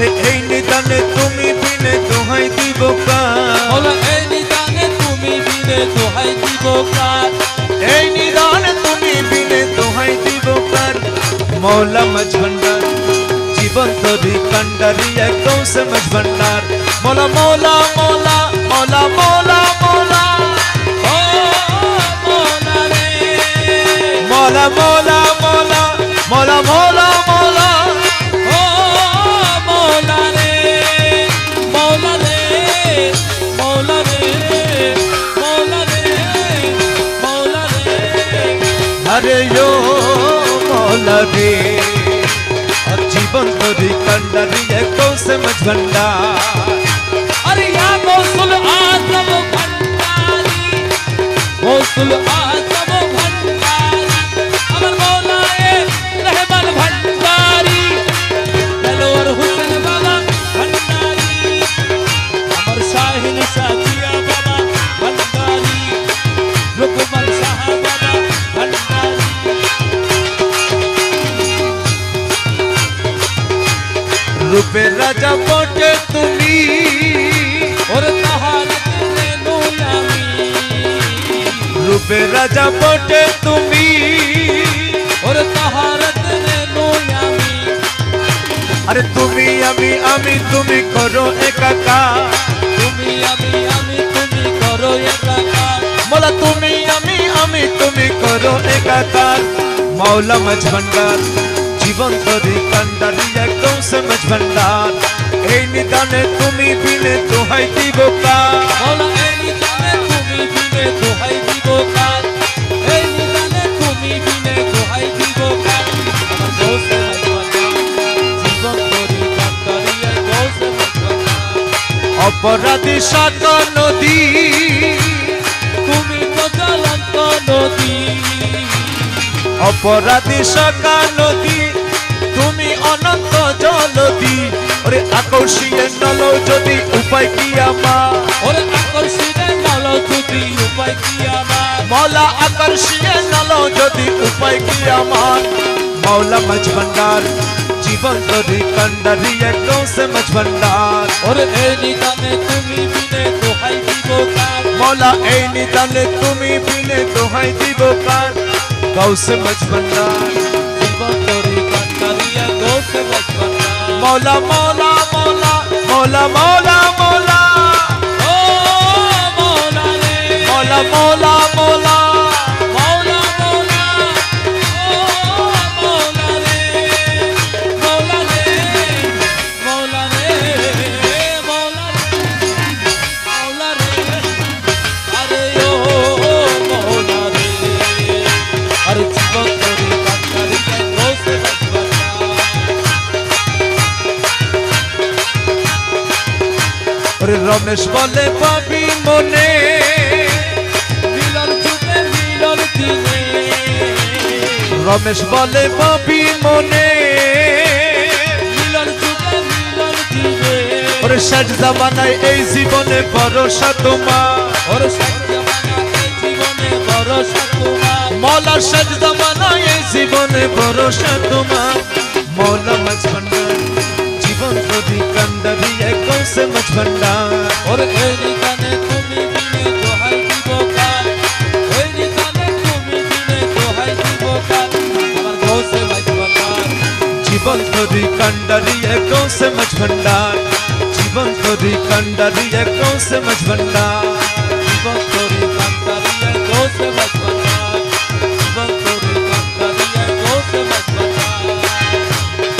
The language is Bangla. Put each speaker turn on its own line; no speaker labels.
আরে এই নিদানে তুমি বিনে দোহাই দিব কার?
এই নিদানে তুমি বিনে দোহাই দিব কার?
এই নিদানে তুমি বিনে দোহাই দিব কার? মৌলা মজ ভণ্ডার জীবন তরি কন্ডারি একদম সমঝ ভণ্ডার মৌলা মৌলা মৌলা মৌলা। মৌলা মৌলা
মৌলা
মৌলা মৌলা মৌলা। अरे यो मौला जीवन तोरी कंडरी है कौन से
अरे या गौसुल आज़म भंडारी। गौसुल आज़म भंडारी। अमर मौलाए रहमान भंडारी। नलोर हुसैन बाबा भंडारी। अमर शाहिन साथिया রূপের রাজা বটে তুমি।
ওর তাহার রূপের রাজা
বটে তুমি। ওর তাহার
আরে তুমি আমি আমি তুমি করো একাকা
তুমি আমি আমি তুমি করো একাকা
মোলা তুমি আমি আমি তুমি করো একাকার। মাওলা মজ ভান্ডার জীবন কান্ডারিয়া একদম সে মজ ভন্ডার এই নিদানে তুমি বিনে দোহাই দিব কার
এই নিদানে তুমি বিনে দোহাই দিব কার এই নিদানে তুমি বিনে দোহাই দিব কার
অপরাধী সাত নদী
তুমি তো জ্বলন্ত নদী
অপরাধী সকা নদী জলদি। ওরে আকর্ষিয়ে নল যদি উপায় কি আমার?
ওরে আকর্ষণে নলো যদি উপায় কি আমার?
মৌলা আকর্ষিয়ে নল যদি উপায় কি আমার? মৌলা মজ ভন্ডার জীবন তরি কন্ডারি একদম সে মজ ভন্ডার।
ওরে এই নিদানে তুমি বিনে দোহাই দিব কার?
মৌলা এই নিদানে তুমি বিনে দোহাই দিব কার? গৌ সে মজ ভন্ডার। মৌলা মৌলা মৌলা মৌলা মৌলা রমেশ বলে পাবি মনে। রমেশ বলে পাবি মনে। ওরে শেষ জামানায় এই জীবনে ভরসা তোমার।
ওর সত্যমানা এই জীবনে ভরসা তোমার।
মৌলা শেষ জামানায় এই জীবনে ভরসা তোমার। মৌলা ভন্ডার জীবন যদি কান্ডারি একদম সে মজ ভন্ডার
ওর এই নিদানে তুমি বিনে দোহাই দিব কার ওই নিদানে তুমি বিনে দোহাই দিব কার আমার গৌসে ভাইবাকার
জীবন যদি কান্ডারি একদম সে মজ ভন্ডার জীবন যদি কান্ডারি একদম সে মজ ভন্ডার